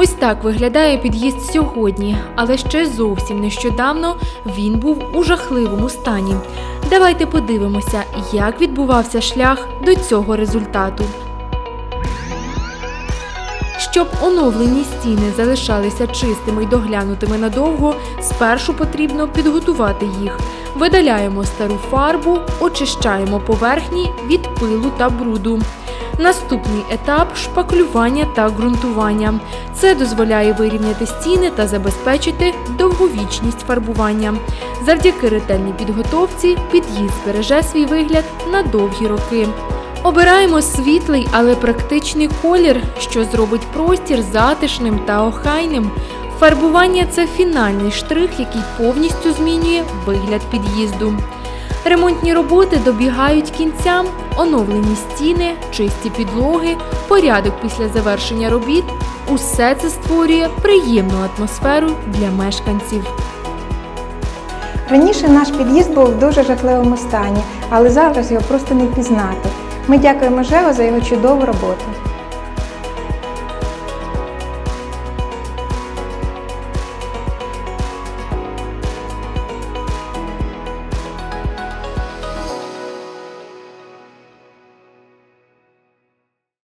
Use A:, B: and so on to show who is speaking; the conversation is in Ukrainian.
A: Ось так виглядає під'їзд сьогодні, але ще зовсім нещодавно він був у жахливому стані. Давайте подивимося, як відбувався шлях до цього результату. Щоб оновлені стіни залишалися чистими й доглянутими надовго, спершу потрібно підготувати їх. Видаляємо стару фарбу, очищаємо поверхні від пилу та бруду. Наступний етап шпаклювання та ґрунтування. Це дозволяє вирівняти стіни та забезпечити довговічність фарбування. Завдяки ретельній підготовці під'їзд збереже свій вигляд на довгі роки. Обираємо світлий, але практичний колір, що зробить простір затишним та охайним. Фарбування це фінальний штрих, який повністю змінює вигляд під'їзду. Ремонтні роботи добігають кінця, оновлені стіни, чисті підлоги, порядок після завершення робіт. Усе це створює приємну атмосферу для мешканців.
B: Раніше наш під'їзд був в дуже жахливому стані, але зараз його просто не впізнати. Ми дякуємо ЖЕО за його чудову роботу.